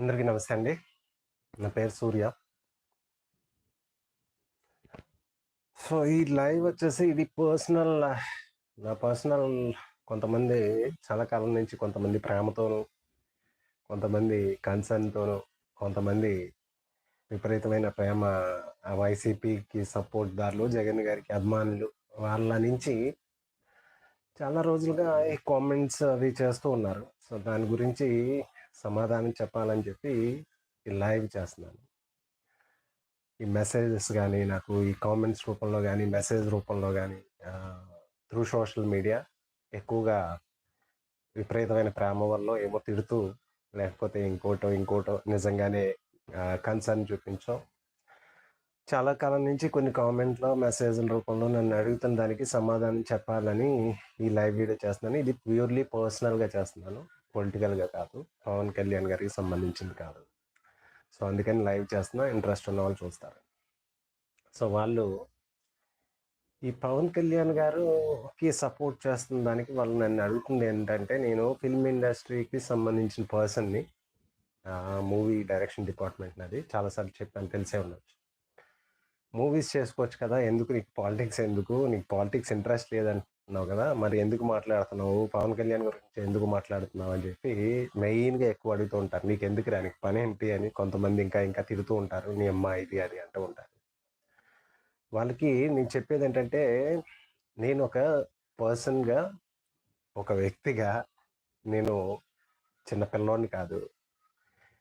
అందరికీ నమస్తే అండి. నా పేరు సూర్య. సో ఈ లైవ్ వచ్చేసి ఇది పర్సనల్ నా పర్సనల్ కొంతమంది చాలా కాలం నుంచి కొంతమంది ప్రేమతోనూ కొంతమంది కన్సర్న్తోనూ కొంతమంది విపరీతమైన ప్రేమ వైసీపీకి సపోర్ట్ దారులు జగన్ గారికి అభిమానులు వాళ్ళ నుంచి చాలా రోజులుగా ఈ కామెంట్స్ అవి చేస్తూ ఉన్నారు. సో దాని గురించి సమాధానం చెప్పాలని చెప్పి ఈ లైవ్ చేస్తున్నాను. ఈ మెసేజెస్ కానీ నాకు ఈ కామెంట్స్ రూపంలో కానీ మెసేజ్ రూపంలో కానీ త్రూ సోషల్ మీడియా ఎక్కువగా విపరీతమైన ప్రేమ వల్ల ఏమో తిడుతూ లేకపోతే ఇంకోటో ఇంకోటో నిజంగానే కన్సర్న్ చూపించో. చాలా కాలం నుంచి కొన్ని కామెంట్లో మెసేజ్ల రూపంలో నన్ను అడుగుతున్న దానికి సమాధానం చెప్పాలని ఈ లైవ్ వీడియో చేస్తున్నాను. ఇది ప్యూర్లీ పర్సనల్గా చేస్తున్నాను. పొలిటికల్గా కాదు. పవన్ కళ్యాణ్ గారికి సంబంధించింది కాదు. సో అందుకని లైవ్ చేస్తున్నా ఇంట్రెస్ట్ ఉన్న వాళ్ళు చూస్తారు. సో వాళ్ళు ఈ పవన్ కళ్యాణ్ గారుకి సపోర్ట్ చేస్తున్న దానికి వాళ్ళు నన్ను అడుగుతుంది ఏంటంటే నేను ఫిల్మ్ ఇండస్ట్రీకి సంబంధించిన పర్సన్ని మూవీ డైరెక్షన్ డిపార్ట్మెంట్ నాది. చాలాసార్లు చెప్పాను తెలిసే ఉండొచ్చు. మూవీస్ చేసుకోవచ్చు కదా ఎందుకు నీకు పాలిటిక్స్ ఎందుకు? నీకు పాలిటిక్స్ ఇంట్రెస్ట్ లేదంటున్నావు కదా మరి ఎందుకు మాట్లాడుతున్నావు? పవన్ కళ్యాణ్ గురించి ఎందుకు మాట్లాడుతున్నావు అని చెప్పి మెయిన్గా ఎక్కువ అడుగుతూ ఉంటారు. నీకు ఎందుకు రానికి పని ఏంటి అని కొంతమంది ఇంకా ఇంకా తిడుతూ ఉంటారు. నీ అమ్మ ఇది అది అంటూ ఉంటారు. వాళ్ళకి నేను చెప్పేది ఏంటంటే నేను ఒక పర్సన్గా ఒక వ్యక్తిగా నేను చిన్న పిల్లోని కాదు.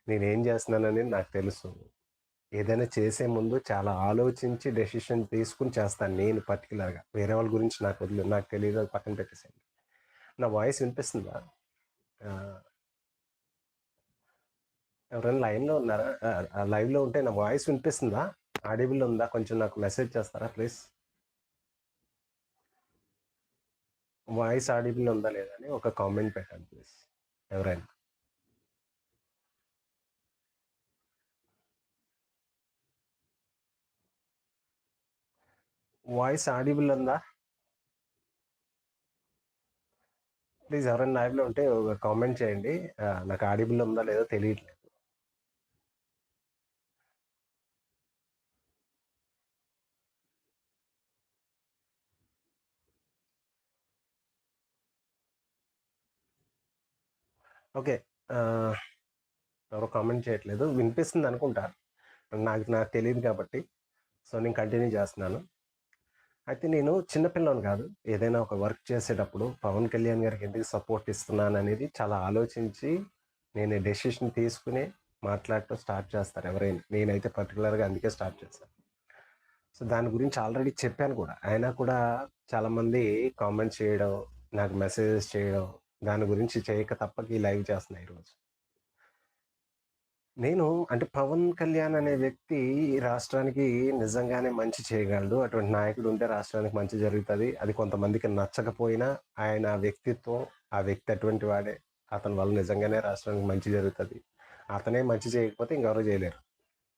నేనేం చేస్తున్నానని నాకు తెలుసు. ఏదైనా చేసే ముందు చాలా ఆలోచించి డెసిషన్ తీసుకుని చేస్తాను నేను పర్టికులర్గా వేరే వాళ్ళ గురించి నాకు వదిలే నాకు తెలియదు అది పక్కన పెట్టేసేయండి. నా వాయిస్ వినిపిస్తుందా? ఎవరైనా లైన్లో ఉన్నారా? ఆ, లైవ్లో ఉంటే నా వాయిస్ వినిపిస్తుందా? ఆడిబుల్ ఉందా? కొంచెం నాకు మెసేజ్ చేస్తారా ప్లీజ్? వాయిస్ ఆడిబుల్ ఉందా లేదా అని ఒక కామెంట్ పెట్టండి ప్లీజ్. ఎవరైనా. వాయిస్ ఆడిబుల్ ఉందా? ప్లీజ్ ఎవరైనా లైవ్లో ఉంటే ఒక కామెంట్ చేయండి. నాకు ఆడిబుల్ ఉందా లేదో తెలియట్లేదు. ఓకే ఎవరు ఎవరో కామెంట్ చేయట్లేదు. వినిపిస్తుంది అనుకుంటా. నాకు నాకు తెలియదు కాబట్టి. సో నేను కంటిన్యూ చేస్తున్నాను. అయితే నేను చిన్నపిల్లని కాదు. ఏదైనా ఒక వర్క్ చేసేటప్పుడు పవన్ కళ్యాణ్ గారికి ఎందుకు సపోర్ట్ ఇస్తున్నాను అనేది చాలా ఆలోచించి నేను డెసిషన్ తీసుకునే మాట్లాడటం స్టార్ట్ చేస్తారు ఎవరైనా. నేనైతే పర్టికులర్గా అందుకే స్టార్ట్ చేస్తాను సో దాని గురించి ఆల్రెడీ చెప్పాను కూడా. అయినా కూడా చాలామంది కామెంట్ చేయడం నాకు మెసేజెస్ చేయడం దాని గురించి చేయక తప్పకి ఈ లైవ్ చేస్తున్నాయి ఈరోజు. నేను అంటే పవన్ కళ్యాణ్ అనే వ్యక్తి ఈ రాష్ట్రానికి నిజంగానే మంచి చేయగలడు. అటువంటి నాయకుడు ఉంటే రాష్ట్రానికి మంచి జరుగుతుంది. అది కొంతమందికి నచ్చకపోయినా ఆయన వ్యక్తిత్వం ఆ వ్యక్తి అటువంటి వాడే. అతని వల్ల నిజంగానే రాష్ట్రానికి మంచి జరుగుతుంది. అతనే మంచి చేయకపోతే ఇంకెవరు చేయలేరు.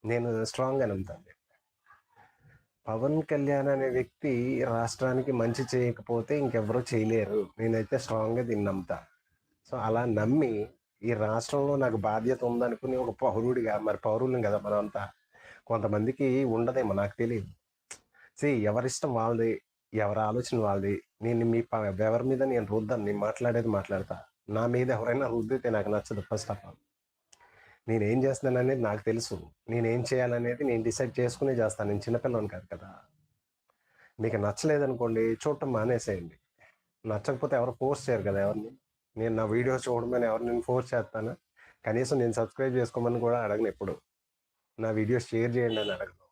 నేను స్ట్రాంగ్గా నమ్ముతాను పవన్ కళ్యాణ్ అనే వ్యక్తి రాష్ట్రానికి మంచి చేయకపోతే ఇంకెవరూ చేయలేరు. నేనైతే స్ట్రాంగ్గా దీన్ని నమ్ముతా. సో అలా నమ్మి ఈ రాష్ట్రంలో నాకు బాధ్యత ఉందనుకుని ఒక పౌరుడిగా మరి పౌరులం కదా మనం అంతా కొంతమందికి ఉండదేమో నాకు తెలియదు సి ఎవరిష్టం వాళ్ళది ఎవరి ఆలోచన వాళ్ళది. నేను మీ ప- ఎవరి మీద నేను రుద్దాను నేను మాట్లాడేది మాట్లాడతా. నా మీద ఎవరైనా రుద్దితే నాకు నచ్చదు ఫస్ట్ ఆఫ్ ఆల్ నేనేం చేస్తున్నాను అనేది నాకు తెలుసు. నేనేం చేయాలనేది నేను డిసైడ్ చేసుకునే చేస్తాను. నేను చిన్నపిల్లని కాదు కదా. మీకు నచ్చలేదనుకోండి చూడటం మానేసేయండి. నచ్చకపోతే ఎవరు ఫోర్స్ చేయరు కదా ఎవరిని? నేను నా వీడియో చూడమని ఎవరు నేను ఫోర్స్ చేస్తాను. కనీసం నేను సబ్స్క్రైబ్ చేసుకోమని కూడా అడగను ఎప్పుడు. నా వీడియోస్ షేర్ చేయండి అని అడగను.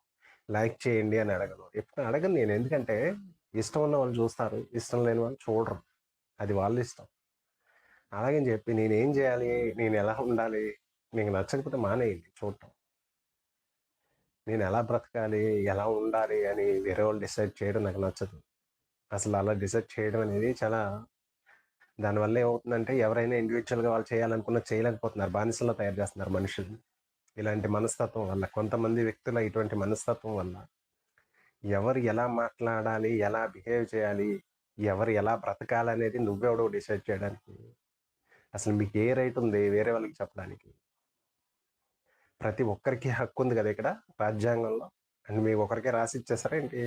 లైక్ చేయండి అని అడగను. ఎప్పుడు అడగను నేను. ఎందుకంటే ఇష్టం ఉన్న వాళ్ళు చూస్తారు. ఇష్టం లేని వాళ్ళు చూడరు. అది వాళ్ళ ఇష్టం. అలాగని చెప్పి నేను ఏం చేయాలి? నేను ఎలా ఉండాలి? నీకు నచ్చకపోతే మానేయండి. చూడటం నేను ఎలా బ్రతకాలి? ఎలా ఉండాలి? అని వేరే వాళ్ళు డిసైడ్ చేయడం నాకు నచ్చదు. అసలు అలా డిసైడ్ చేయడం అనేది చాలా దానివల్ల ఏమవుతుందంటే ఎవరైనా ఇండివిజువల్గా వాళ్ళు చేయాలనుకున్న చేయలేకపోతున్నారు. బానిసల్లో తయారు చేస్తున్నారు మనుషులు ఇలాంటి మనస్తత్వం వల్ల కొంతమంది వ్యక్తుల ఇటువంటి మనస్తత్వం వల్ల ఎవరు ఎలా మాట్లాడాలి ఎలా బిహేవ్ చేయాలి ఎవరు ఎలా బ్రతకాలి అనేది నువ్వెవడో డిసైడ్ చేయడానికి అసలు మీకు ఏ రైట్ ఉంది వేరే వాళ్ళకి చెప్పడానికి? ప్రతి ఒక్కరికి హక్కు ఉంది కదా ఇక్కడ రాజ్యాంగంలో. అండ్ మీ ఒకరికే రాసి ఇచ్చేసారా ఏంటి?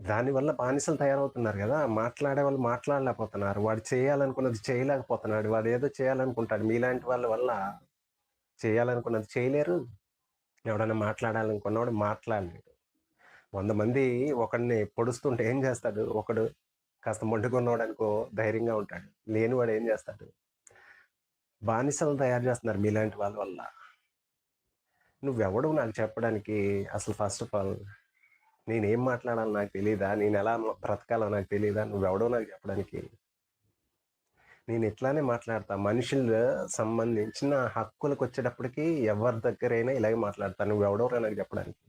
దానివల్ల బానిసలు తయారవుతున్నారు కదా! మాట్లాడే వాళ్ళు మాట్లాడలేకపోతున్నారు. వాడు చేయాలనుకున్నది చేయలేకపోతున్నాడు. వాడు ఏదో చేయాలనుకుంటాడు. మీలాంటి వాళ్ళ వల్ల చేయాలనుకున్నది చేయలేరు. ఎవడన్నా మాట్లాడాలనుకున్నవాడు మాట్లాడలేడు. వంద మంది ఒకడిని పొడుస్తుంటే ఏం చేస్తాడు? ఒకడు కాస్త మొండుకున్నవాడు అనుకో ధైర్యంగా ఉంటాడు. లేనివాడు ఏం చేస్తాడు? బానిసలు తయారు చేస్తున్నారు మీలాంటి వాళ్ళ వల్ల. నువ్వెవడు నాకు చెప్పడానికి అసలు ఫస్ట్ ఆఫ్ ఆల్ నేనేం మాట్లాడాలో నాకు తెలియదా నేను ఎలా బ్రతకాలో నాకు తెలియదా నువ్వెవడో నాకు చెప్పడానికి. నేను ఇట్లానే మాట్లాడతా. మనుషులు సంబంధించిన హక్కులకు వచ్చేటప్పటికి ఎవరి దగ్గరైనా ఇలాగే మాట్లాడతా. నువ్వెవడో నాకు చెప్పడానికి.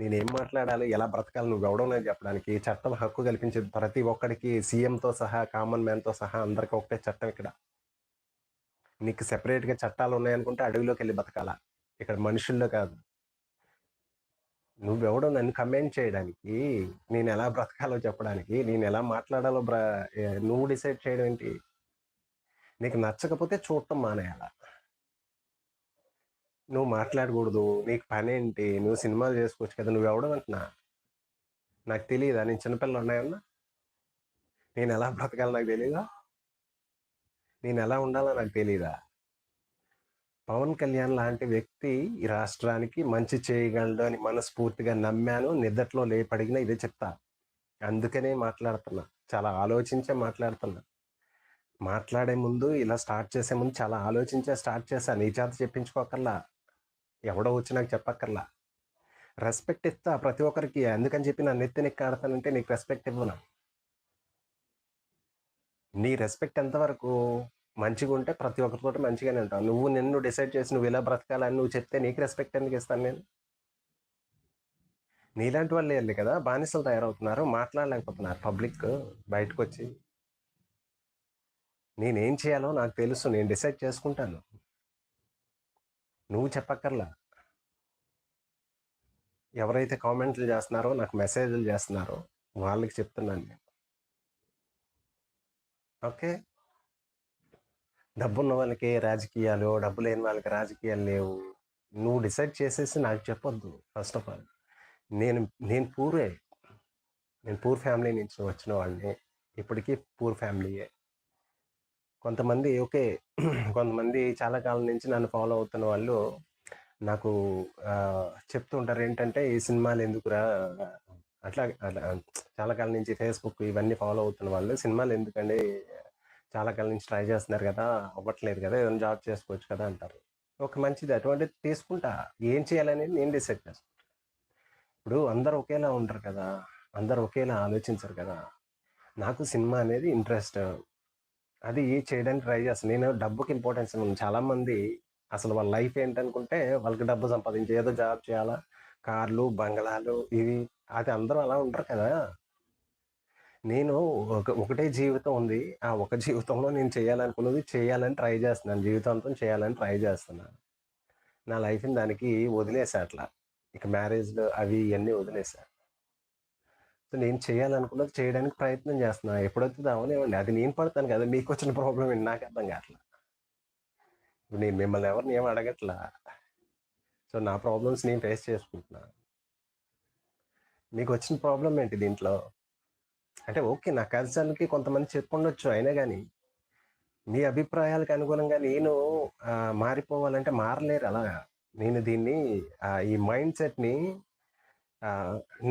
నేనేం మాట్లాడాలి? ఎలా బ్రతకాలి? నువ్వెవడో నాకు చెప్పడానికి. చట్టం హక్కు కల్పించేది ప్రతి ఒక్కడికి సీఎంతో సహా కామన్ మ్యాన్తో సహా అందరికి ఒకటే చట్టం ఇక్కడ. నీకు సెపరేట్గా చట్టాలు ఉన్నాయనుకుంటే అడవిలోకి వెళ్ళి బతకాలా ఇక్కడ మనుషుల్లో కాదు. నువ్వెవడో నన్ను కమెంట్ చేయడానికి నేను ఎలా బ్రతకాలో చెప్పడానికి నేను ఎలా మాట్లాడాలో బ్ర నువ్వు డిసైడ్ చేయడం ఏంటి? నీకు నచ్చకపోతే చూడటం మానేయాల? నువ్వు మాట్లాడకూడదు నీకు పని ఏంటి నువ్వు సినిమాలు చేసుకోవచ్చు కదా నువ్వెవడం అంటున్నా? నాకు తెలియదా నేను చిన్నపిల్లలు ఉన్నాయన్నా? నేను ఎలా బ్రతకాలో నాకు తెలియదా నేను ఎలా ఉండాలో నాకు తెలియదా పవన్ కళ్యాణ్ లాంటి వ్యక్తి ఈ రాష్ట్రానికి మంచి చేయగలడు అని మనస్ఫూర్తిగా నమ్మాను నిద్దట్లో లేపడిగిన ఇదే చెప్తా. అందుకనే మాట్లాడుతున్నా. చాలా ఆలోచించే మాట్లాడుతున్నా. మాట్లాడే ముందు ఇలా స్టార్ట్ చేసే ముందు చాలా ఆలోచించే స్టార్ట్ చేశా నీ చేత చెప్పించుకోకర్లా. ఎవడో వచ్చి నాకు చెప్పక్కర్లా. రెస్పెక్ట్ ఇస్తా ప్రతి ఒక్కరికి. అందుకని చెప్పి నా నెత్తి నెక్కాడతానంటే నీకు రెస్పెక్ట్ ఇవ్వను. నీ రెస్పెక్ట్ ఎంతవరకు? మంచిగా ఉంటే ప్రతి ఒక్కరితో మంచిగానే ఉంటావు. నువ్వు నిన్ను డిసైడ్ చేసి నువ్వు ఇలా బ్రతకాలని నువ్వు చెప్తే నీకు రెస్పెక్ట్ ఎందుకు ఇస్తాను నేను? నీలాంటి వాళ్ళు వెళ్ళి కదా బానిసలు తయారవుతున్నారు మాట్లాడలేకపోతున్నారు పబ్లిక్ బయటకు వచ్చి నేనేం చేయాలో నాకు తెలుసు నేను డిసైడ్ చేసుకుంటాను. నువ్వు చెప్పక్కర్లా. ఎవరైతే కామెంట్లు చేస్తున్నారో నాకు మెసేజ్లు చేస్తున్నారో వాళ్ళకి చెప్తున్నాను నేను. ఓకే? డబ్బున్న వాళ్ళకి రాజకీయాలు డబ్బు లేని వాళ్ళకి రాజకీయాలు లేవు. నువ్వు డిసైడ్ చేసేసి నాకు చెప్పొద్దు ఫస్ట్ ఆఫ్ ఆల్. నేను నేను పూరే. నేను పూర్ ఫ్యామిలీ నుంచి వచ్చిన వాడిని ఇప్పటికీ పూర్ ఫ్యామిలీయే. కొంతమంది ఓకే కొంతమంది చాలా కాలం నుంచి నన్ను ఫాలో అవుతున్న వాళ్ళు నాకు చెప్తుంటారు ఏంటంటే ఈ సినిమాలు ఎందుకురా? అట్లా అట్లా చాలా కాలం నుంచి ఫేస్బుక్ ఇవన్నీ ఫాలో అవుతున్న వాళ్ళు సినిమాలు ఎందుకండి? చాలా కాలం నుంచి ట్రై చేస్తున్నారు కదా అవ్వట్లేదు కదా ఏదైనా జాబ్ చేసుకోవచ్చు కదా అంటారు. ఒక మంచిది అటువంటిది తీసుకుంటా. ఏం చేయాలనేది నేను డిసైడ్ చేసుకుంటా. ఇప్పుడు అందరు ఒకేలా ఉండరు కదా అందరు ఒకేలా ఆలోచించరు కదా. నాకు సినిమా అనేది ఇంట్రెస్ట్. అది చేయడానికి ట్రై చేస్తాను నేను డబ్బుకి ఇంపార్టెన్స్ చాలామంది అసలు వాళ్ళ లైఫ్ ఏంటనుకుంటే వాళ్ళకి డబ్బు సంపాదించి ఏదో జాబ్ చేయాలా? కార్లు బంగ్లాలు ఇవి అది అందరూ అలా ఉంటారు కదా. నేను ఒక ఒకటే జీవితం ఉంది. ఆ ఒక జీవితంలో నేను చేయాలనుకున్నది చేయాలని ట్రై చేస్తున్నాను. జీవితాంతం చేయాలని ట్రై చేస్తున్నాను నా లైఫ్ని దానికి వదిలేసా అట్లా. ఇక మ్యారేజ్లు అవి ఇవన్నీ వదిలేసా. సో నేను చేయాలనుకున్నది చేయడానికి ప్రయత్నం చేస్తున్నా. ఎప్పుడైతే అవనివ్వండి అది నేను పడతాను కదా. మీకు వచ్చిన ప్రాబ్లం ఏంటి? నాకు అర్థం కావట్లా. ఇప్పుడు నేను మిమ్మల్ని ఎవరిని ఏం అడగట్లా? సో నా ప్రాబ్లమ్స్ నేను ఫేస్ చేసుకుంటున్నా. మీకు వచ్చిన ప్రాబ్లం ఏంటి దీంట్లో? అంటే ఓకే నా కన్సర్న్కి కొంతమంది చెప్పుండొచ్చు అయినా కానీ మీ అభిప్రాయాలకు అనుగుణంగా నేను మారిపోవాలంటే మారలేరు. అలాగా నేను దీన్ని ఈ మైండ్ సెట్ని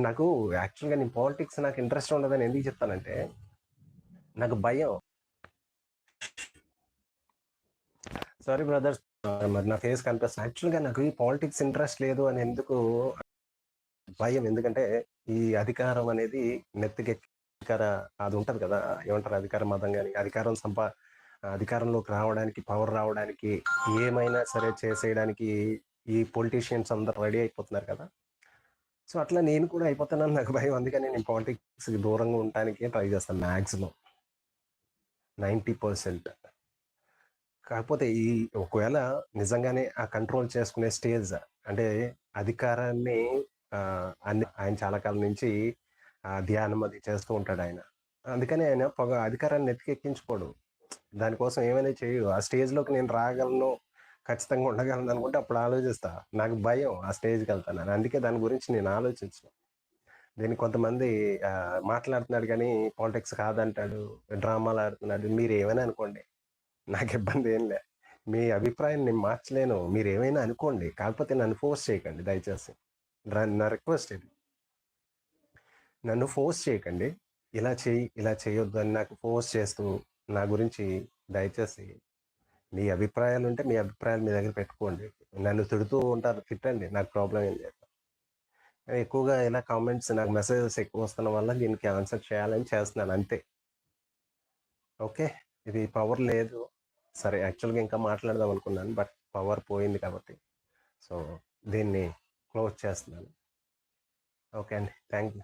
నాకు యాక్చువల్గా నేను పాలిటిక్స్ నాకు ఇంట్రెస్ట్ ఉండదని ఎందుకు చెప్తానంటే నాకు భయం. సారీ బ్రదర్స్ మరి నా ఫేస్ కనిపిస్తుంది. యాక్చువల్గా నాకు ఈ పాలిటిక్స్ ఇంట్రెస్ట్ లేదు అని ఎందుకు భయం? ఎందుకంటే ఈ అధికారం అనేది నెత్తికెక్కి అధికార అది ఉంటుంది కదా ఏమంటారు అధికార మతం కానీ అధికారం సంపా అధికారంలోకి రావడానికి పవర్ రావడానికి ఏమైనా సరే చేసేయడానికి ఈ పొలిటీషియన్స్ అందరు రెడీ అయిపోతున్నారు కదా. సో అట్లా నేను కూడా అయిపోతానని నాకు భయం. అందుకని నేను పాలిటిక్స్ దూరంగా ఉండటానికి ట్రై చేస్తాను మ్యాక్సిమం నైంటీ పర్సెంట్ కాకపోతే ఈ ఒకవేళ నిజంగానే ఆ కంట్రోల్ చేసుకునే స్టేజ్ అంటే అధికారాన్ని అన్ని ఆయన చాలా కాలం నుంచి ధ్యానం అది చేస్తూ ఉంటాడు ఆయన. అందుకని ఆయన పొగ అధికారాన్ని నెత్తికెక్కించుకోడు. దానికోసం ఏమైనా చేయడు. ఆ స్టేజ్లోకి నేను రాగలను ఖచ్చితంగా ఉండగలను అనుకుంటే అప్పుడు ఆలోచిస్తా. నాకు భయం ఆ స్టేజ్కి వెళ్తాను అందుకే దాని గురించి నేను ఆలోచించను. దీన్ని కొంతమంది మాట్లాడుతున్నాడు కానీ పాలిటిక్స్ కాదంటాడు డ్రామాలు ఆడుతున్నాడు. మీరు ఏమైనా అనుకోండి. నాకు ఇబ్బంది ఏం లే. మీ అభిప్రాయం నేను మార్చలేను. మీరు ఏమైనా అనుకోండి. కాకపోతే నన్ను ఫోర్స్ చేయకండి దయచేసి. నా రిక్వెస్ట్ ఇది. నన్ను ఫోర్స్ చేయకండి. ఇలా చేయి ఇలా చేయొద్దు అని నాకు ఫోర్స్ చేస్తూ నా గురించి దయచేసి మీ అభిప్రాయాలు ఉంటే మీ అభిప్రాయాలు మీ దగ్గర పెట్టుకోండి. నన్ను తిడుతూ ఉంటారు తిట్టండి. నాకు ప్రాబ్లం ఏం లేదు. ఎక్కువగా ఇలా కామెంట్స్ నాకు మెసేజెస్ ఎక్కువ వస్తున్న వల్ల దీనికి ఆన్సర్ చేయాలని చేస్తున్నాను. అంతే. ఓకే? ఇది పవర్ లేదు. సరే యాక్చువల్గా ఇంకా మాట్లాడదాం అనుకున్నాను బట్ పవర్ పోయింది కాబట్టి. సో దీన్ని క్లోజ్ చేస్తున్నాను. ఓకే అండి. Thank you